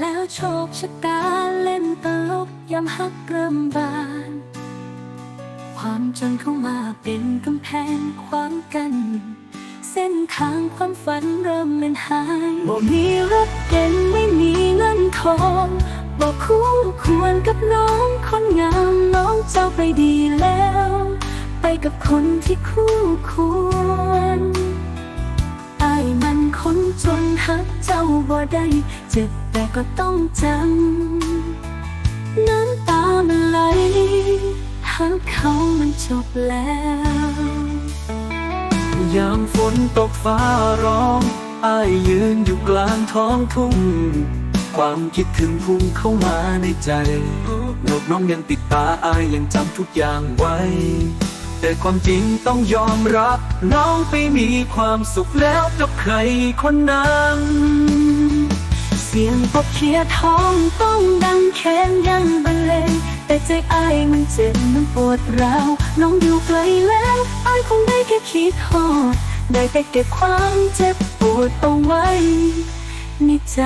แล้วโชคชะตาเล่นตลกยามฮักเริ่มบาน ความจนเข้ามาเป็นกำแพงขวางกัน เส้นทางความฝันเริ่มเลือนหายบ่มีรถเก๋งไม่มีเงินทอง บอกคู่ควรกับน้องคนงามน้องเจ้าไปดีแล้ว ไปกับคนที่คู่ควรอายมันคนจนหักเจ้าบ่ได้เจ็บแต่ก็ต้องจำน้ำตามันไหลหักเขามันจบแล้วยามฝนตกฟ้าร้องอายยืนอยู่กลางท้องทุ่ง ความคิดถึงพุ่งเข้ามาในใจโลกน้องยังติดตาอายยังจำทุกอย่างไว้ แต่ความจริงต้องยอมรับ น้องไปมีความสุขแล้วกับใครคนนั้น เสียงปบเขียท้องต้องดังแค้นยังบรรเลงแต่ใจอายมันเจ็บมันปวดร้าวน้องอยู่ไกลแล้วอายคงได้แค่คิดฮอดได้แต่เก็บความเจ็บปวดเอาไว้ในใจ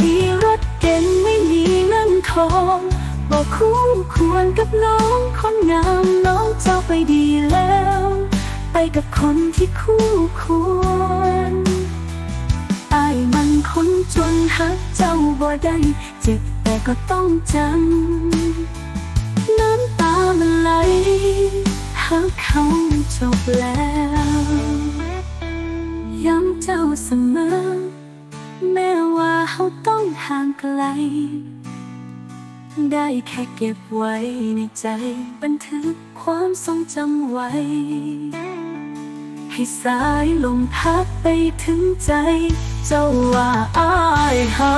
มีรถเก๋งไม่มีเงินทองบอกคู่ควรกับน้องคนงามน้องเจ้าไปดีแล้ว ไปกับคนที่คู่ควรไอายมันคนจนหักเจ้าบ่ได้เจ็บแต่ก็ต้องจำน้ำตามันไหลหักเขาจบแล้ว ย้ำเจ้าเสมอ แม้ว่าเขาต้องห่างไกล ได้แค่เก็บไว้ในใจ บันทึกความทรงจำไว้ ให้สายลมพัดไปถึงใจ เจ้าว่าอายหา